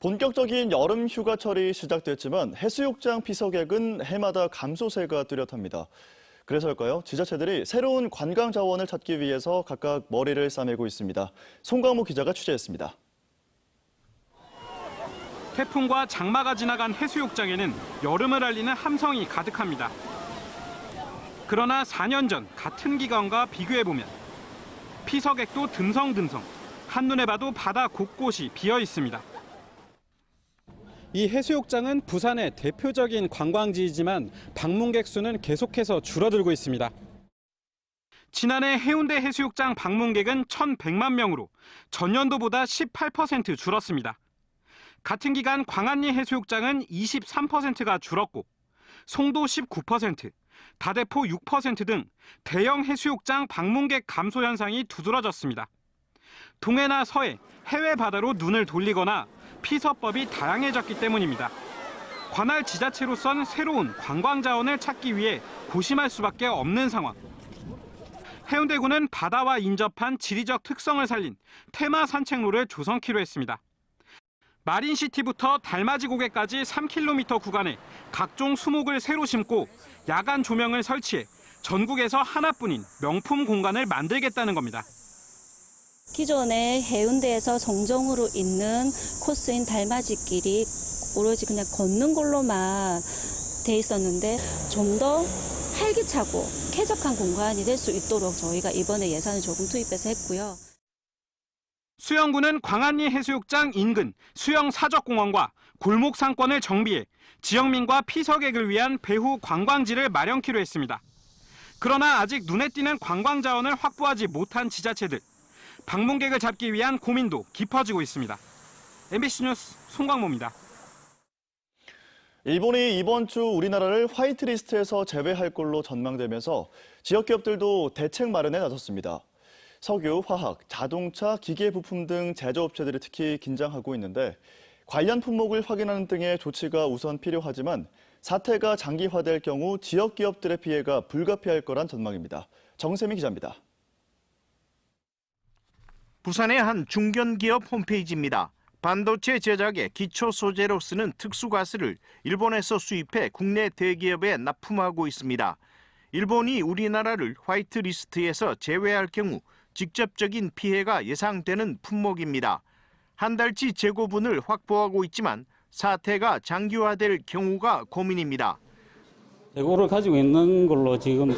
본격적인 여름 휴가철이 시작됐지만 해수욕장 피서객은 해마다 감소세가 뚜렷합니다. 그래서일까요? 지자체들이 새로운 관광 자원을 찾기 위해서 각각 머리를 싸매고 있습니다. 송강무 기자가 취재했습니다. 태풍과 장마가 지나간 해수욕장에는 여름을 알리는 함성이 가득합니다. 그러나 4년 전 같은 기간과 비교해보면 피서객도 듬성듬성 한눈에 봐도 바다 곳곳이 비어 있습니다. 이 해수욕장은 부산의 대표적인 관광지이지만 방문객 수는 계속해서 줄어들고 있습니다. 지난해 해운대 해수욕장 방문객은 1,100만 명으로 전년도보다 18% 줄었습니다. 같은 기간 광안리 해수욕장은 23%가 줄었고 송도 19%, 다대포 6%등 대형 해수욕장 방문객 감소 현상이 두드러졌습니다. 동해나 서해, 해외 바다로 눈을 돌리거나 피서법이 다양해졌기 때문입니다. 관할 지자체로선 새로운 관광 자원을 찾기 위해 고심할 수밖에 없는 상황. 해운대구는 바다와 인접한 지리적 특성을 살린 테마 산책로를 조성키로 했습니다. 마린시티부터 달맞이 고개까지 3km 구간에 각종 수목을 새로 심고 야간 조명을 설치해 전국에서 하나뿐인 명품 공간을 만들겠다는 겁니다. 기존에 해운대에서 정정으로 있는 코스인 달맞이길이 오로지 그냥 걷는 걸로만 돼 있었는데 좀 더 활기차고 쾌적한 공간이 될 수 있도록 저희가 이번에 예산을 조금 투입해서 했고요. 수영구는 광안리 해수욕장 인근 수영 사적공원과 골목 상권을 정비해 지역민과 피서객을 위한 배후 관광지를 마련키로 했습니다. 그러나 아직 눈에 띄는 관광 자원을 확보하지 못한 지자체들. 방문객을 잡기 위한 고민도 깊어지고 있습니다. MBC 뉴스 송광모입니다. 일본이 이번 주 우리나라를 화이트리스트에서 제외할 걸로 전망되면서 지역 기업들도 대책 마련에 나섰습니다. 석유, 화학, 자동차, 기계 부품 등 제조업체들이 특히 긴장하고 있는데 관련 품목을 확인하는 등의 조치가 우선 필요하지만 사태가 장기화될 경우 지역 기업들의 피해가 불가피할 거란 전망입니다. 정세미 기자입니다. 부산의 한 중견기업 홈페이지입니다. 반도체 제작에 기초 소재로 쓰는 특수가스를 일본에서 수입해 국내 대기업에 납품하고 있습니다. 일본이 우리나라를 화이트리스트에서 제외할 경우 직접적인 피해가 예상되는 품목입니다. 한 달치 재고분을 확보하고 있지만 사태가 장기화될 경우가 고민입니다. 재고를 가지고 있는 걸로 지금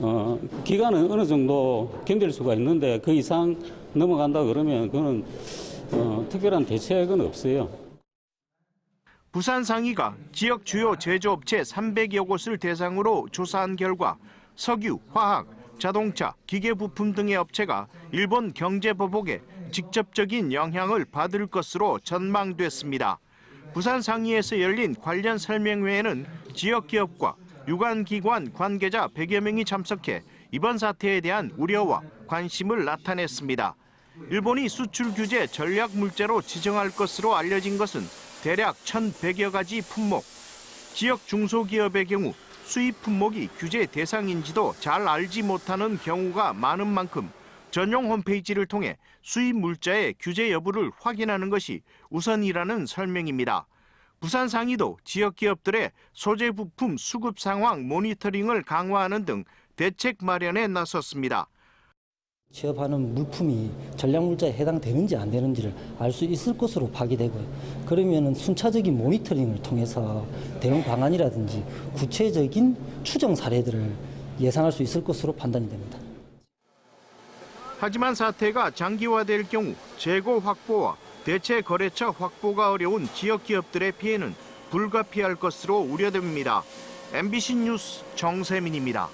어, 기간은 어느 정도 견딜 수가 있는데 그 이상 넘어간다 그러면 그거는 어, 특별한 대책은 없어요. 부산 상위가 지역 주요 제조업체 300여 곳을 대상으로 조사한 결과 석유, 화학, 자동차, 기계 부품 등의 업체가 일본 경제 보복에 직접적인 영향을 받을 것으로 전망됐습니다. 부산 상위에서 열린 관련 설명회에는 지역 기업과 유관 기관 관계자 100여 명이 참석해 이번 사태에 대한 우려와 관심을 나타냈습니다. 일본이 수출 규제 전략 물자로 지정할 것으로 알려진 것은 대략 1,100여 가지 품목. 지역 중소기업의 경우 수입 품목이 규제 대상인지도 잘 알지 못하는 경우가 많은 만큼 전용 홈페이지를 통해 수입 물자의 규제 여부를 확인하는 것이 우선이라는 설명입니다. 부산 상위도 지역 기업들의 소재 부품 수급 상황 모니터링을 강화하는 등 대책 마련에 나섰습니다. 취업하는 물품이 전략물자에 해당되는지 안 되는지를 알 수 있을 것으로 파악되고요. 그러면 순차적인 모니터링을 통해서 대응 방안이라든지 구체적인 추정 사례들을 예상할 수 있을 것으로 판단이 됩니다. 하지만 사태가 장기화될 경우 재고 확보와 대체 거래처 확보가 어려운 지역 기업들의 피해는 불가피할 것으로 우려됩니다. MBC 뉴스 정세민입니다.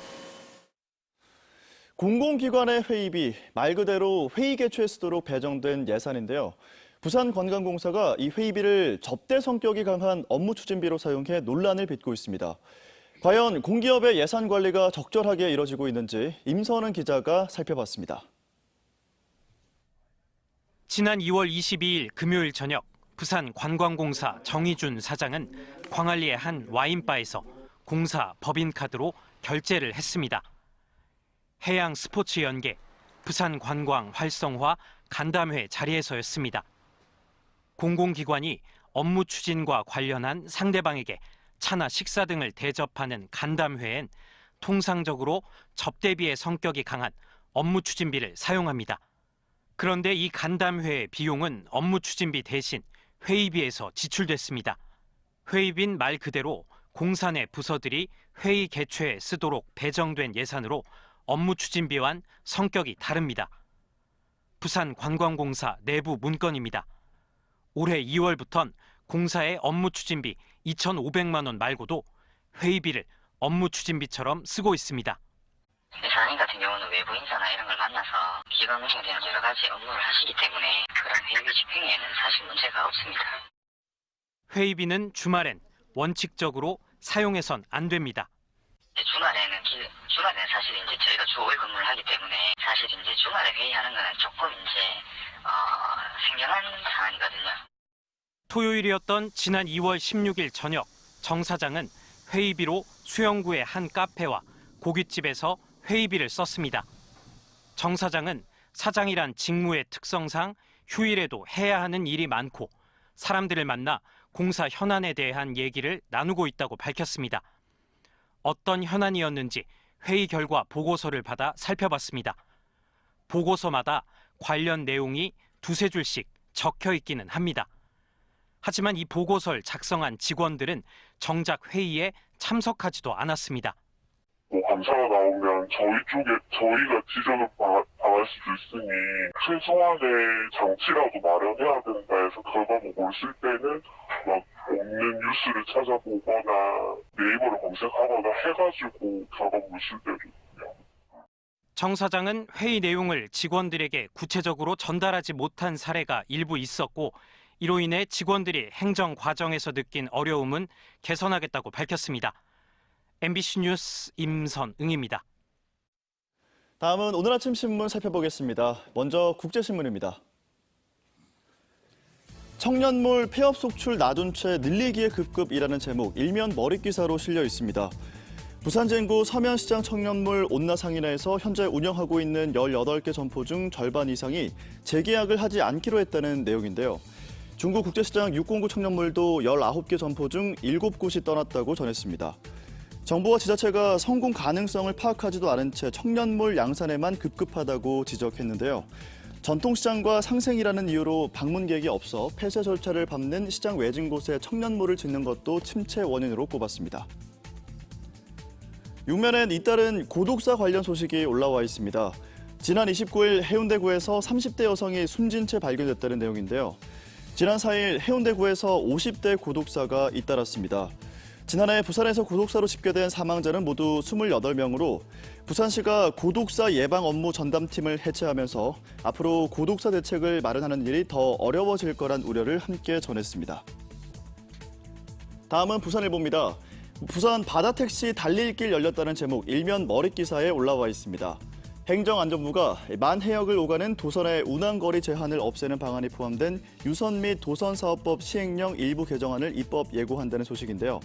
공공기관의 회의비, 말 그대로 회의 개최 수도로 배정된 예산인데요. 부산관광공사가 이 회의비를 접대 성격이 강한 업무 추진비로 사용해 논란을 빚고 있습니다. 과연 공기업의 예산 관리가 적절하게 이뤄지고 있는지 임선은 기자가 살펴봤습니다. 지난 2월 22일 금요일 저녁 부산 관광공사 정희준 사장은 광안리의 한 와인바에서 공사 법인카드로 결제를 했습니다. 해양 스포츠 연계, 부산 관광 활성화 간담회 자리에서였습니다. 공공기관이 업무 추진과 관련한 상대방에게 차나 식사 등을 대접하는 간담회엔 통상적으로 접대비의 성격이 강한 업무 추진비를 사용합니다. 그런데 이 간담회의 비용은 업무 추진비 대신 회의비에서 지출됐습니다. 회의빈 말 그대로 내 부서들이 회의 개최에 쓰도록 배정된 예산으로 업무 추진비와는 성격이 다릅니다. 부산 관광공사 내부 문건입니다. 올해 2월부턴 공사의 업무 추진비 2,500만 원 말고도 회의비를 업무 추진비처럼 쓰고 있습니다. 사장님 같은 경우는 외부 인사나 이런 걸 만나서 기관 운영에 대한 여러 가지 업무를 하시기 때문에 그런 회의비 집행에는 사실 문제가 없습니다. 회의비는 주말엔 원칙적으로 사용해선 안 됩니다. 주말에는 기- 주말에는 사실 이제 저희가 주 5일 근무를 하기 때문에 사실 이제 주말에 회의하는 거는 조금 이제 어, 생경한 상황이거든요. 토요일이었던 지난 2월 16일 저녁 정 사장은 회의비로 수영구의 한 카페와 고깃집에서 회의비를 썼습니다. 정 사장은 사장이란 직무의 특성상 휴일에도 해야 하는 일이 많고 사람들을 만나 공사 현안에 대한 얘기를 나누고 있다고 밝혔습니다. 어떤 현안이었는지 회의 결과 보고서를 받아 살펴봤습니다. 보고서마다 관련 내용이 두세 줄씩 적혀 있기는 합니다. 하지만 이 보고서를 작성한 직원들은 정작 회의에 참석하지도 않았습니다. 뭐 감사가 나오면 저희 쪽에 저희가 지적을 바- 당할 수도 있으니 최소한의 장치라도 마련해야 된다 해서 결과 보고 있을 때는 막 없는 뉴스를 찾아보거나 네이버를 검색하거나 해가지고 결과 있고요. 정 사장은 회의 내용을 직원들에게 구체적으로 전달하지 못한 사례가 일부 있었고 이로 인해 직원들이 행정 과정에서 느낀 어려움은 개선하겠다고 밝혔습니다. MBC 뉴스 임선응입니다. 다음은 오늘 아침 신문 살펴보겠습니다. 먼저 국제신문입니다. 청년몰 폐업 속출 놔둔 채 늘리기에 급급이라는 제목 일면 머릿 기사로 실려 있습니다. 부산 진구 서면시장 청년몰 온나상인회에서 현재 운영하고 있는 18개 점포 중 절반 이상이 재계약을 하지 않기로 했다는 내용인데요. 중국 국제시장 609 청년몰도 19개 점포 중 7곳이 떠났다고 전했습니다. 정부와 지자체가 성공 가능성을 파악하지도 않은 채 청년몰 양산에만 급급하다고 지적했는데요. 전통시장과 상생이라는 이유로 방문객이 없어 폐쇄 절차를 밟는 시장 외진 곳에 청년몰을 짓는 것도 침체 원인으로 꼽았습니다. 육면엔 잇따른 고독사 관련 소식이 올라와 있습니다. 지난 29일 해운대구에서 30대 여성이 숨진 채 발견됐다는 내용인데요. 지난 4일 해운대구에서 50대 고독사가 잇따랐습니다. 지난해 부산에서 고독사로 집계된 사망자는 모두 28명으로 부산시가 고독사 예방 업무 전담팀을 해체하면서 앞으로 고독사 대책을 마련하는 일이 더 어려워질 거란 우려를 함께 전했습니다. 다음은 부산일보입니다. 부산 바다택시 달릴길 열렸다는 제목 일면 머릿 기사에 올라와 있습니다. 행정안전부가 만해역을 오가는 도선의 운항거리 제한을 없애는 방안이 포함된 유선 및 도선사업법 시행령 일부 개정안을 입법 예고한다는 소식인데요.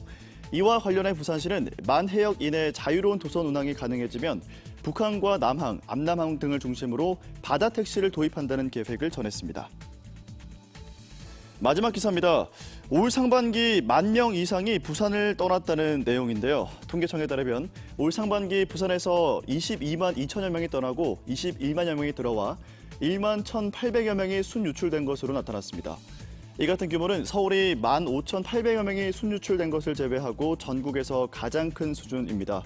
이와 관련해 부산시는 만 해역 이내 자유로운 도선 운항이 가능해지면 북한과 남항, 암남항 등을 중심으로 바다 택시를 도입한다는 계획을 전했습니다. 마지막 기사입니다. 올 상반기 만 명 이상이 부산을 떠났다는 내용인데요. 통계청에 따르면 올 상반기 부산에서 22만 2천여 명이 떠나고 21만여 명이 들어와 1만 1,800여 명이 순유출된 것으로 나타났습니다. 이 같은 규모는 서울이 1만 5,800여 명이 순유출된 것을 제외하고 전국에서 가장 큰 수준입니다.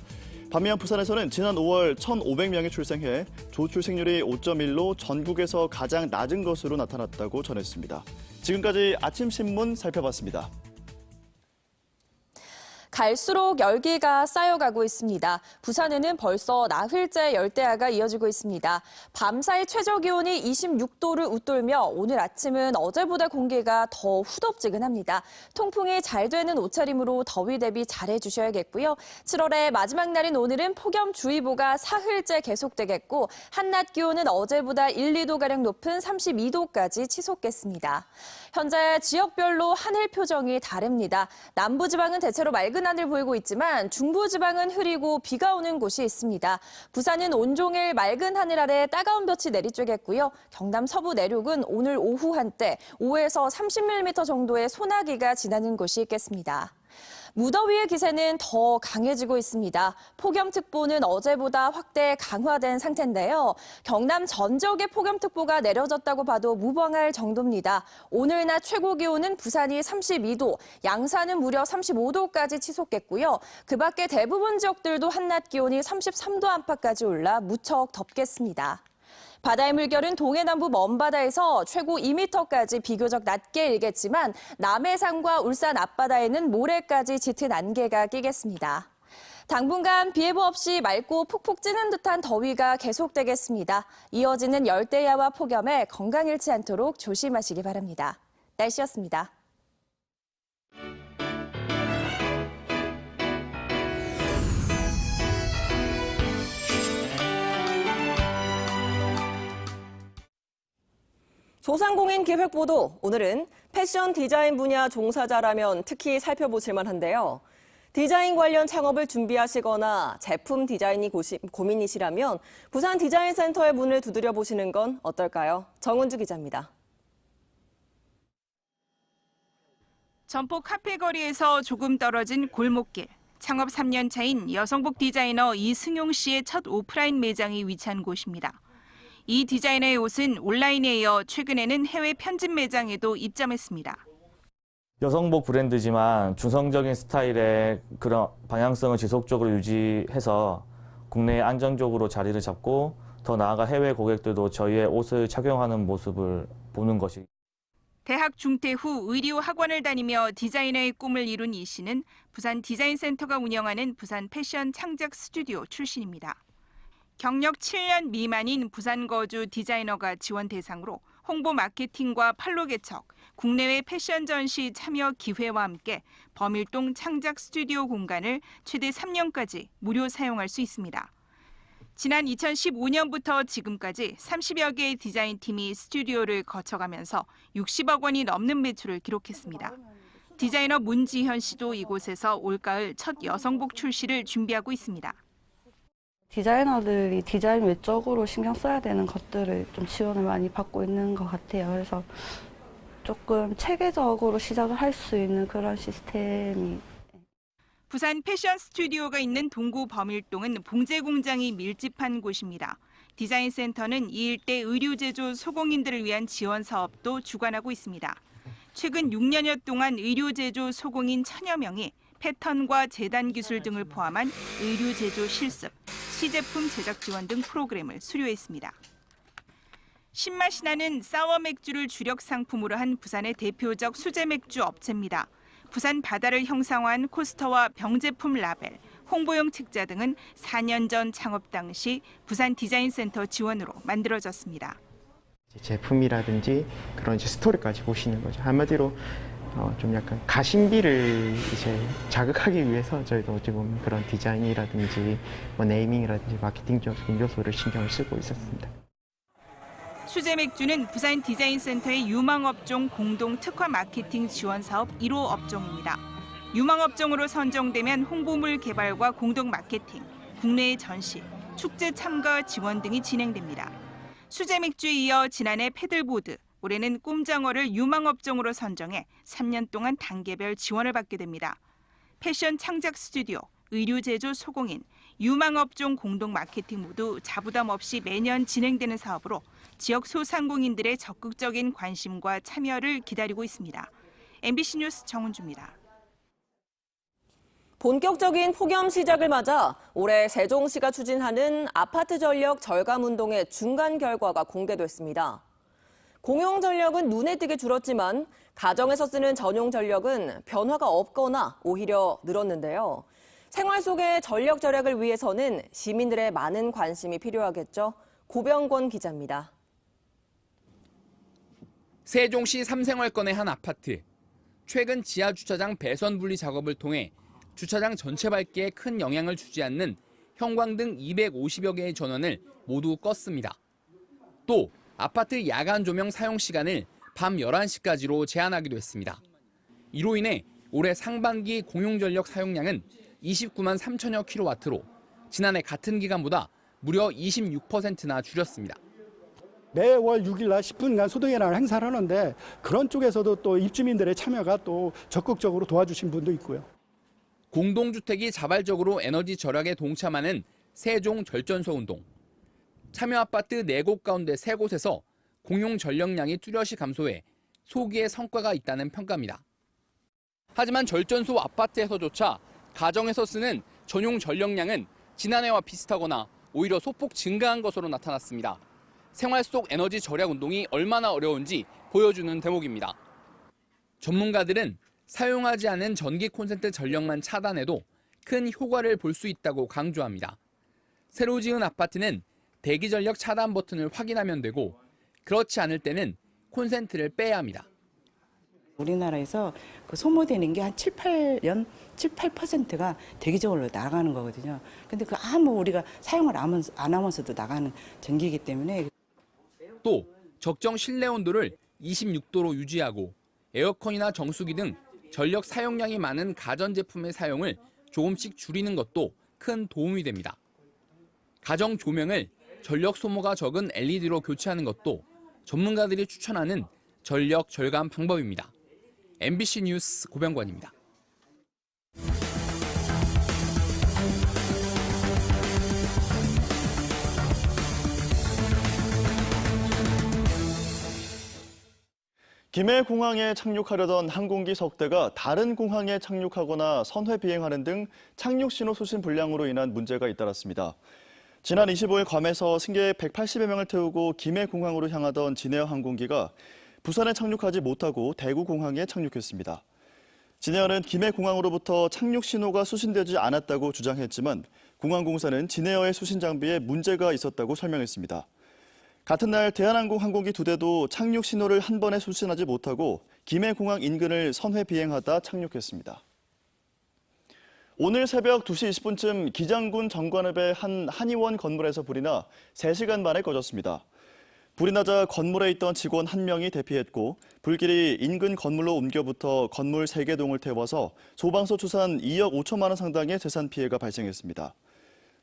반면 부산에서는 지난 5월 1,500명이 출생해 조출생률이 5.1로 전국에서 가장 낮은 것으로 나타났다고 전했습니다. 지금까지 아침 신문 살펴봤습니다. 갈수록 열기가 쌓여가고 있습니다. 부산에는 벌써 나흘째 열대야가 이어지고 있습니다. 밤사이 최저 기온이 26도를 웃돌며 오늘 아침은 어제보다 공기가 더 후덥지근합니다. 통풍이 잘 되는 옷차림으로 더위 대비 잘 해 주셔야겠고요. 7월의 마지막 날인 오늘은 폭염주의보가 사흘째 계속되겠고 한낮 기온은 어제보다 1, 2도가량 높은 32도까지 치솟겠습니다. 현재 지역별로 하늘 표정이 다릅니다. 남부지방은 대체로 맑은 하늘 보이고 있지만 중부지방은 흐리고 비가 오는 곳이 있습니다. 부산은 온종일 맑은 하늘 아래 따가운 볕이 내리쬐겠고요. 경남 서부 내륙은 오늘 오후 한때 5에서 30mm 정도의 소나기가 지나는 곳이 있겠습니다. 무더위의 기세는 더 강해지고 있습니다. 폭염특보는 어제보다 확대 강화된 상태인데요. 경남 전적에 폭염특보가 내려졌다고 봐도 무방할 정도입니다. 오늘 낮 최고 기온은 부산이 32도, 양산은 무려 35도까지 치솟겠고요. 그 밖에 대부분 지역들도 한낮 기온이 33도 안팎까지 올라 무척 덥겠습니다. 바다의 물결은 동해남부 먼바다에서 최고 2m까지 비교적 낮게 일겠지만 남해상과 울산 앞바다에는 모레까지 짙은 안개가 끼겠습니다. 당분간 비 예보 없이 맑고 푹푹 찌는 듯한 더위가 계속되겠습니다. 이어지는 열대야와 폭염에 건강 잃지 않도록 조심하시기 바랍니다. 날씨였습니다. 소상공인 기획보도 오늘은 패션 디자인 분야 종사자라면 특히 살펴보실 만한데요. 디자인 관련 창업을 준비하시거나 제품 디자인이 고시, 고민이시라면 부산 디자인 센터의 문을 두드려 보시는 건 어떨까요? 정은주 기자입니다. 점포 카페 거리에서 조금 떨어진 골목길. 창업 3년 차인 여성복 디자이너 이승용 씨의 첫 오프라인 매장이 위치한 곳입니다. 이 디자이너의 옷은 온라인에 이어 최근에는 해외 편집 매장에도 입점했습니다. 여성복 브랜드지만 중성적인 스타일의 그런 방향성을 지속적으로 유지해서 국내에 안정적으로 자리를 잡고 더 나아가 해외 고객들도 저희의 옷을 착용하는 모습을 보는 것이 대학 중퇴 후 의류 학원을 다니며 디자이너의 꿈을 이룬 이 씨는 부산 디자인센터가 운영하는 부산 패션 창작 스튜디오 출신입니다. 경력 7년 미만인 부산 거주 디자이너가 지원 대상으로 홍보 마케팅과 판로 개척, 국내외 패션 전시 참여 기회와 함께 범일동 창작 스튜디오 공간을 최대 3년까지 무료 사용할 수 있습니다. 지난 2015년부터 지금까지 30여 개의 디자인 팀이 스튜디오를 거쳐가면서 60억 원이 넘는 매출을 기록했습니다. 디자이너 문지현 씨도 이곳에서 올가을 첫 여성복 출시를 준비하고 있습니다. 디자이너들이 디자인 외적으로 신경 써야 되는 것들을 좀 지원을 많이 받고 있는 것 같아요. 그래서 조금 체계적으로 시작을 할 수 있는 그런 시스템이 부산 패션 스튜디오가 있는 동구 범일동은 봉제 공장이 밀집한 곳입니다. 디자인 센터는 이 일대 의류 제조 소공인들을 위한 지원 사업도 주관하고 있습니다. 최근 6년여 동안 의류 제조 소공인 천여 명이 패턴과 재단 기술 등을 포함한 의류 제조 실습, 시제품 제작 지원 등 프로그램을 수료했습니다. 신맛이 나는 사워 맥주를 주력 상품으로 한 부산의 대표적 수제 맥주 업체입니다. 부산 바다를 형상화한 코스터와 병제품 라벨, 홍보용 책자 등은 4년 전 창업 당시 부산 디자인센터 지원으로 만들어졌습니다. 제품이라든지 그런 스토리까지 보시는 거죠. 한마디로 어, 좀 약간 가심비를 이제 자극하기 위해서 저희도 어찌 보면 그런 디자인이라든지 뭐 네이밍이라든지 마케팅적인 요소를 신경을 쓰고 있었습니다. 수제 맥주는 부산 디자인센터의 유망업종 공동 특화 마케팅 지원 사업 1호 업종입니다. 유망업종으로 선정되면 홍보물 개발과 공동 마케팅, 국내의 전시, 축제 참가 지원 등이 진행됩니다. 수제 맥주에 이어 지난해 패들보드, 올해는 꼼장어를 유망업종으로 선정해 3년 동안 단계별 지원을 받게 됩니다. 패션 창작 스튜디오, 의류 제조 소공인, 유망업종 공동 마케팅 모두 자부담 없이 매년 진행되는 사업으로 지역 소상공인들의 적극적인 관심과 참여를 기다리고 있습니다. MBC 뉴스 정은주입니다. 본격적인 폭염 시작을 맞아 올해 세종시가 추진하는 아파트 전력 절감 운동의 중간 결과가 공개됐습니다. 공용 전력은 눈에 띄게 줄었지만 가정에서 쓰는 전용 전력은 변화가 없거나 오히려 늘었는데요. 생활 속의 전력 절약을 위해서는 시민들의 많은 관심이 필요하겠죠. 고병권 기자입니다. 세종시 삼생활권의 한 아파트. 최근 지하 주차장 배선 분리 작업을 통해 주차장 전체 밝기에 큰 영향을 주지 않는 형광등 250여 개의 전원을 모두 껐습니다. 또 아파트 야간 조명 사용 시간을 밤 11시까지로 제한하기도 했습니다. 이로 인해 올해 상반기 공용전력 사용량은 29만 3천여 킬로와트로 지난해 같은 기간보다 무려 26%나 줄였습니다. 매월 6일 날 10분간 소등의 행사를 하는데 그런 쪽에서도 또 입주민들의 참여가 또 적극적으로 도와주신 분도 있고요. 공동주택이 자발적으로 에너지 절약에 동참하는 세종 절전소 운동. 참여 아파트 4곳 가운데 3곳에서 공용 전력량이 뚜렷이 감소해 소기의 성과가 있다는 평가입니다. 하지만 절전소 아파트에서조차 가정에서 쓰는 전용 전력량은 지난해와 비슷하거나 오히려 소폭 증가한 것으로 나타났습니다. 생활 속 에너지 절약 운동이 얼마나 어려운지 보여주는 대목입니다. 전문가들은 사용하지 않은 전기 콘센트 전력만 차단해도 큰 효과를 볼 수 있다고 강조합니다. 새로 지은 아파트는 대기 전력 차단 버튼을 확인하면 되고 그렇지 않을 때는 콘센트를 빼야 합니다. 우리나라에서 그 소모되는 게 한 7, 8년, 7, 8%가 대기적으로 나가는 거거든요. 근데 그 아무 우리가 사용을 안 하면서- 안 하면서도 나가는 전기이기 때문에 또 적정 실내 온도를 26도로 유지하고 에어컨이나 정수기 등 전력 사용량이 많은 가전제품의 사용을 조금씩 줄이는 것도 큰 도움이 됩니다. 가정 조명을 전력 소모가 적은 LED로 교체하는 것도 전문가들이 추천하는 전력 절감 방법입니다. MBC 뉴스 고병관입니다. 김해 공항에 착륙하려던 항공기 석 대가 다른 공항에 착륙하거나 선회 비행하는 등 착륙 신호 수신 불량으로 인한 문제가 잇따랐습니다. 지난 25일 괌에서 승객 180여 명을 태우고 김해 공항으로 향하던 진에어 항공기가 부산에 착륙하지 못하고 대구 공항에 착륙했습니다. 진에어는 김해 공항으로부터 착륙 신호가 수신되지 않았다고 주장했지만 공항공사는 진에어의 수신 장비에 문제가 있었다고 설명했습니다. 같은 날 대한항공 항공기 두 대도 착륙 신호를 한 번에 수신하지 못하고 김해 공항 인근을 선회 비행하다 착륙했습니다. 오늘 새벽 2시 20분쯤 기장군 정관읍의 한 한의원 건물에서 불이 나 3시간 만에 꺼졌습니다. 불이 나자 건물에 있던 직원 한 명이 대피했고 불길이 인근 건물로 옮겨부터 건물 3개 동을 태워서 소방서 추산 2억 5천만 원 상당의 재산 피해가 발생했습니다.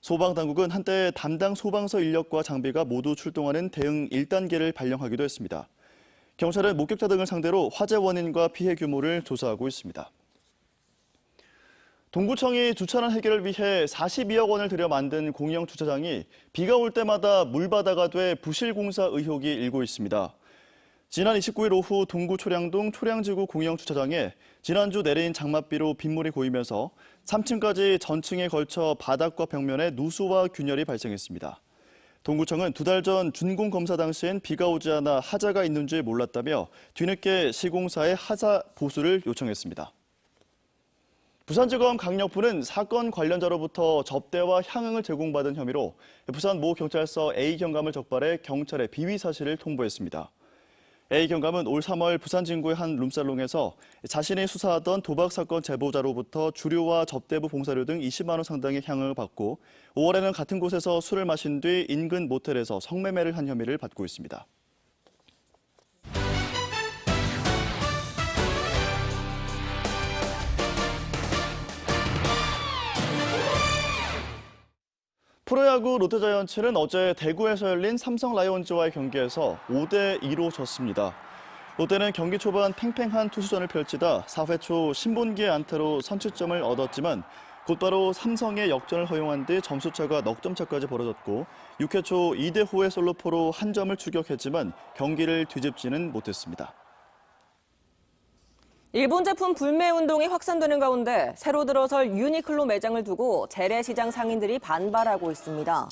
소방당국은 한때 담당 소방서 인력과 장비가 모두 출동하는 대응 1단계를 발령하기도 했습니다. 경찰은 목격자 등을 상대로 화재 원인과 피해 규모를 조사하고 있습니다. 동구청이 주차난 해결을 위해 42억 원을 들여 만든 공영 주차장이 비가 올 때마다 물바다가 돼 부실 공사 의혹이 일고 있습니다. 지난 29일 오후 동구 초량동 초량지구 공영 주차장에 지난주 내린 장맛비로 빗물이 고이면서 3층까지 전층에 걸쳐 바닥과 벽면에 누수와 균열이 발생했습니다. 동구청은 두 달 전 준공 검사 당시엔 비가 오지 않아 하자가 있는 줄 몰랐다며 뒤늦게 시공사에 하자 보수를 요청했습니다. 부산지검 강력부는 사건 관련자로부터 접대와 향응을 제공받은 혐의로 부산 모 경찰서 A 경감을 적발해 경찰에 비위 사실을 통보했습니다. A 경감은 올 3월 부산 진구의 한 룸살롱에서 자신이 수사하던 도박 사건 제보자로부터 주류와 접대부 봉사료 등 20만 원 상당의 향응을 받고 5월에는 같은 곳에서 술을 마신 뒤 인근 모텔에서 성매매를 한 혐의를 받고 있습니다. 프로야구 롯데자이언츠는 어제 대구에서 열린 삼성 라이온즈와의 경기에서 5대 2로 졌습니다. 롯데는 경기 초반 팽팽한 투수전을 펼치다 4회 초 신본기의 안타로 선취점을 얻었지만 곧바로 삼성의 역전을 허용한 뒤 점수차가 넉 점 차까지 벌어졌고 6회 초 이대호의 솔로포로 한 점을 추격했지만 경기를 뒤집지는 못했습니다. 일본 제품 불매 운동이 확산되는 가운데 새로 들어설 유니클로 매장을 두고 재래시장 상인들이 반발하고 있습니다.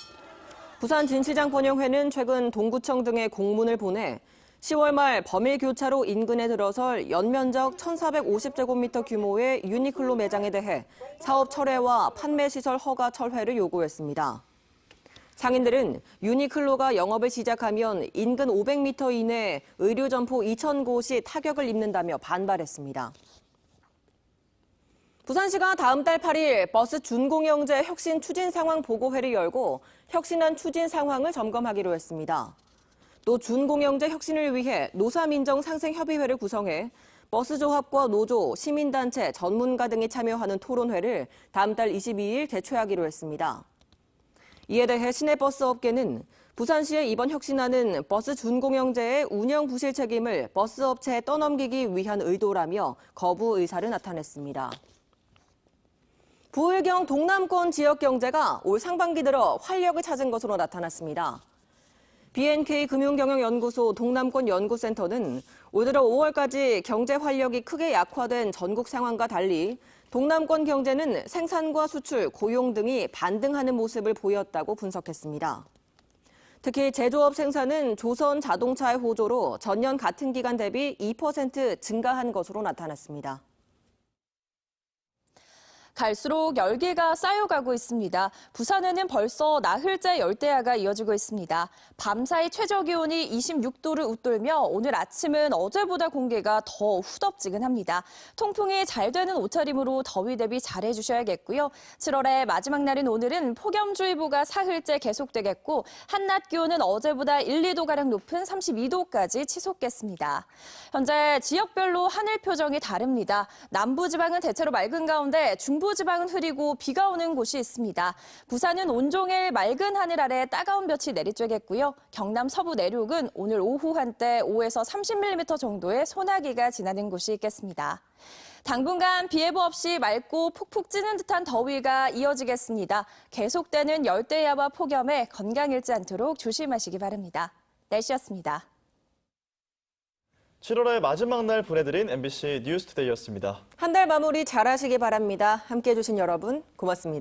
부산 진시장 번영회는 최근 동구청 등에 공문을 보내 10월 말 범일 교차로 인근에 들어설 연면적 1,450제곱미터 규모의 유니클로 매장에 대해 사업 철회와 판매 시설 허가 철회를 요구했습니다. 상인들은 유니클로가 영업을 시작하면 인근 500m 이내 의류 점포 2,000곳이 타격을 입는다며 반발했습니다. 부산시가 다음 달 8일 버스 준공영제 혁신 추진 상황 보고회를 열고 혁신안 추진 상황을 점검하기로 했습니다. 또 준공영제 혁신을 위해 노사민정 상생협의회를 구성해 버스조합과 노조, 시민단체, 전문가 등이 참여하는 토론회를 다음 달 22일 개최하기로 했습니다. 이에 대해 시내버스 업계는 부산시의 이번 혁신안은 버스 준공영제의 운영 부실 책임을 버스 업체에 떠넘기기 위한 의도라며 거부 의사를 나타냈습니다. 부울경 동남권 지역 경제가 올 상반기 들어 활력을 찾은 것으로 나타났습니다. BNK 금융경영연구소 동남권 연구센터는 올 들어 5월까지 경제 활력이 크게 약화된 전국 상황과 달리 동남권 경제는 생산과 수출, 고용 등이 반등하는 모습을 보였다고 분석했습니다. 특히 제조업 생산은 조선 자동차의 호조로 전년 같은 기간 대비 2% 증가한 것으로 나타났습니다. 갈수록 열기가 쌓여가고 있습니다. 부산에는 벌써 나흘째 열대야가 이어지고 있습니다. 밤사이 최저 기온이 26도를 웃돌며 오늘 아침은 어제보다 공기가 더 후덥지근합니다. 통풍이 잘 되는 옷차림으로 더위 대비 잘 해주셔야겠고요. 7월의 마지막 날인 오늘은 폭염주의보가 사흘째 계속되겠고 한낮 기온은 어제보다 1, 2도가량 높은 32도까지 치솟겠습니다. 현재 지역별로 하늘 표정이 다릅니다. 남부지방은 대체로 맑은 가운데 중부 지방은 흐리고 비가 오는 곳이 있습니다. 부산은 온종일 맑은 하늘 아래 따가운 볕이 내리쬐겠고요. 경남 서부 내륙은 오늘 오후 한때 5에서 30mm 정도의 소나기가 지나는 곳이 있겠습니다. 당분간 비 예보 없이 맑고 푹푹 찌는 듯한 더위가 이어지겠습니다. 계속되는 열대야와 폭염에 건강 잃지 않도록 조심하시기 바랍니다. 날씨였습니다. 7월의 마지막 날 보내드린 MBC 뉴스투데이였습니다. 한 달 마무리 잘 하시기 바랍니다. 함께 해 주신 여러분 고맙습니다.